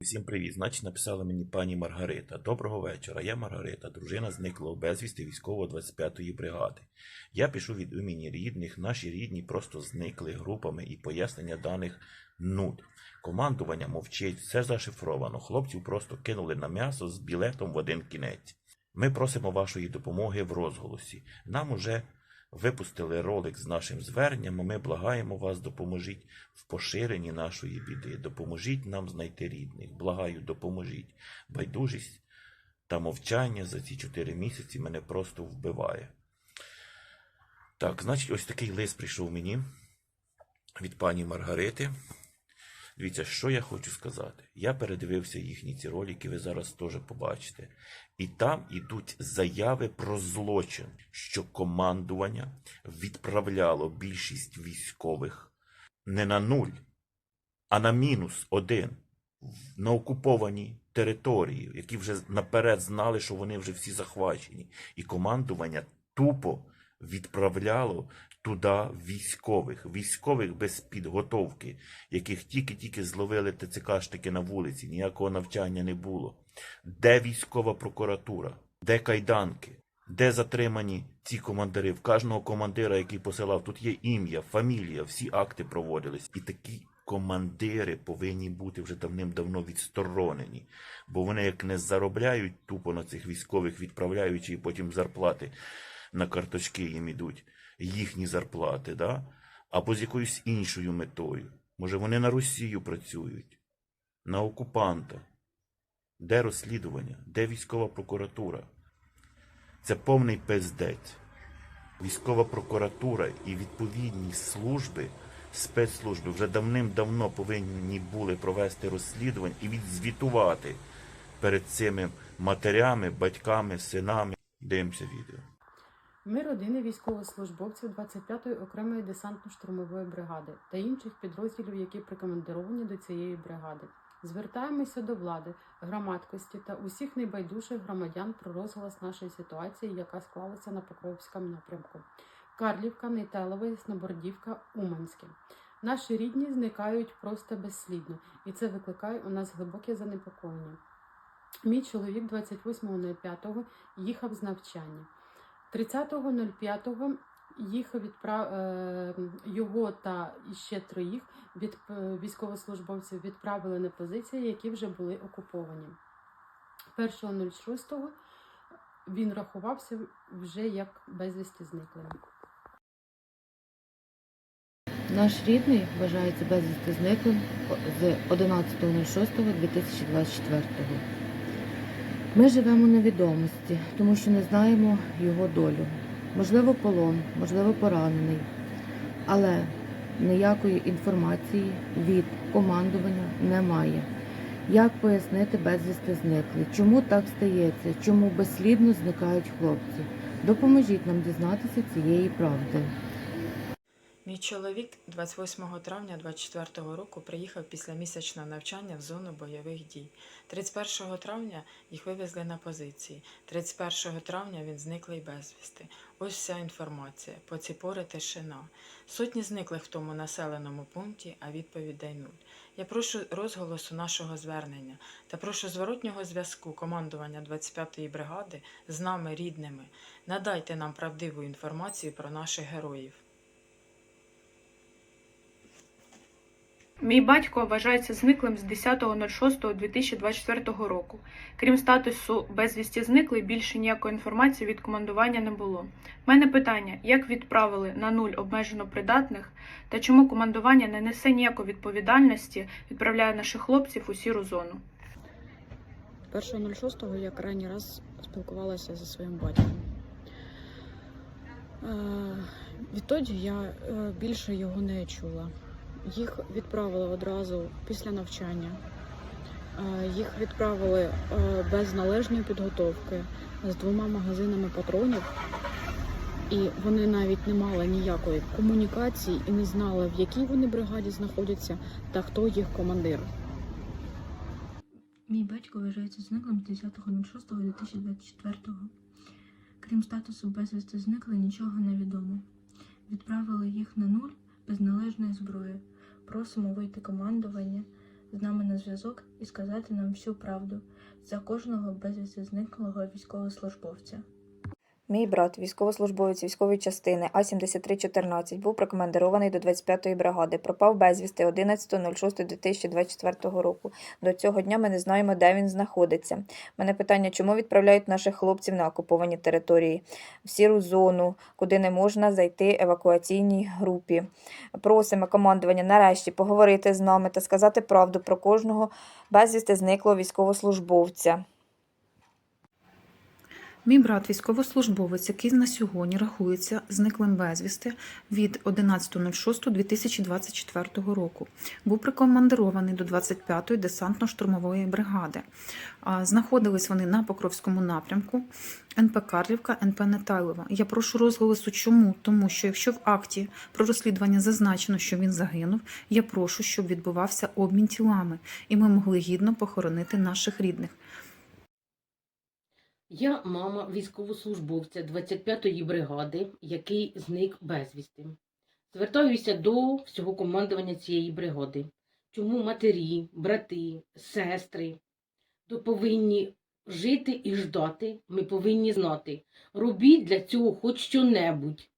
Всім привіт. Значить, написала мені пані Маргарита. Доброго вечора. Я Маргарита, дружина зникла безвісти військово 25-ї бригади. Я пишу від імені рідних. Наші рідні просто зникли групами і пояснення даних нуль. Командування мовчить, все зашифровано. Хлопців просто кинули на м'ясо з білетом в один кінець. Ми просимо вашої допомоги в розголосі. Нам уже випустили ролик з нашим зверненням. Ми благаємо вас, допоможіть в поширенні нашої біди. Допоможіть нам знайти рідних. Благаю, допоможіть. Байдужість та мовчання за ці чотири місяці мене просто вбиває. Так, значить, ось такий лист прийшов мені від пані Маргарити. Дивіться, що я хочу сказати. Я передивився їхні ці ролики, ви зараз теж побачите. І там ідуть заяви про злочин, що командування відправляло більшість військових не на нуль, а на мінус один на окуповані території, які вже наперед знали, що вони вже всі захвачені. І командування тупо відправляло туди військових, військових без підготовки, яких тільки-тільки зловили ТЦКшники на вулиці, ніякого навчання не було. Де військова прокуратура? Де кайданки? Де затримані ці командири? В кожного командира, який посилав, тут є ім'я, фамілія, всі акти проводились. І такі командири повинні бути вже давним-давно відсторонені. Бо вони як не заробляють тупо на цих військових, відправляючи і потім зарплати на карточки їм ідуть, їхні зарплати, да? або з якоюсь іншою метою. Може, вони на Росію працюють, на окупанта. Де розслідування? Де військова прокуратура? Це повний пиздець. Військова прокуратура і відповідні служби, спецслужби вже давним-давно повинні були провести розслідування і відзвітувати перед цими матерями, батьками, синами. Дивимося відео. Ми родини військовослужбовців 25-ї окремої десантно-штурмової бригади та інших підрозділів, які прикомандировані до цієї бригади. Звертаємося до влади, громадськості та усіх найбайдужих громадян про розголос нашої ситуації, яка склалася на Покровському напрямку. Карлівка, Нейтелове, Снобордівка, Уманське. Наші рідні зникають просто безслідно, і це викликає у нас глибоке занепокоєння. Мій чоловік 28.05 їхав з навчання. 30.05 їх відправ... е, його та ще троїх від е, військовослужбовців відправили на позиції, які вже були окуповані. 1.06 він рахувався вже як безвісті зниклим. Наш рідний вважається безвісти зниклим з 11.06.2024. Ми живемо у невідомості, тому що не знаємо його долю. Можливо, полон, можливо, поранений. Але ніякої інформації від командування немає. Як пояснити безвісти зникли? Чому так стається? Чому безслідно зникають хлопці? Допоможіть нам дізнатися цієї правди. Мій чоловік 28 травня 24 року приїхав після місячного навчання в зону бойових дій. 31 травня їх вивезли на позиції. 31 травня він зниклий безвісти. Ось вся інформація. По ці пори тишина. Сотні зниклих в тому населеному пункті, а відповідей нуль. Я прошу розголосу нашого звернення та прошу зворотнього зв'язку командування 25-ї бригади з нами рідними. Надайте нам правдиву інформацію про наших героїв. Мій батько вважається зниклим з 10.06.2024 року. Крім статусу безвісті зниклий, більше ніякої інформації від командування не було. У мене питання: як відправили на нуль обмежено придатних та чому командування не несе ніякої відповідальності, відправляє наших хлопців у сіру зону? 1.06 я крайній раз спілкувалася зі своїм батьком. Е, Відтоді я е, більше його не чула. Їх відправили одразу після навчання. Е, Їх відправили е, без належної підготовки з двома магазинами патронів. І вони навіть не мали ніякої комунікації і не знали, в якій вони бригаді знаходяться та хто їх командир. Мій батько вважається зниклим з 10.06.2024. Крім статусу безвісти зникли, нічого не відомо. Відправили їх на нуль без належної зброї. Просимо вийти командування з нами на зв'язок і сказати нам всю правду за кожного безвісти зниклого військовослужбовця. Мій брат, військовослужбовець військової частини А-7314, був прикомандирований до 25-ї бригади. Пропав безвісти 11.06.2024 року. До цього дня ми не знаємо, де він знаходиться. Мене питання, чому відправляють наших хлопців на окуповані території, в сіру зону, куди не можна зайти евакуаційній групі. Просимо командування нарешті поговорити з нами та сказати правду про кожного безвісти зниклого військовослужбовця. Мій брат військовослужбовець, який на сьогодні рахується зниклим безвісти від 11.06.2024 року, був прикомандирований до 25-ї десантно-штурмової бригади. Знаходились вони на Покровському напрямку НП Карлівка, НП Нетайлова. Я прошу розголосу. Чому? Тому що якщо в акті про розслідування зазначено, що він загинув, я прошу, щоб відбувався обмін тілами, і ми могли гідно похоронити наших рідних. Я мама військовослужбовця 25-ї бригади, який зник безвісти. Звертаюся до всього командування цієї бригади. Чому матері, брати, сестри повинні жити і ждати, ми повинні знати. Робіть для цього хоч що-небудь.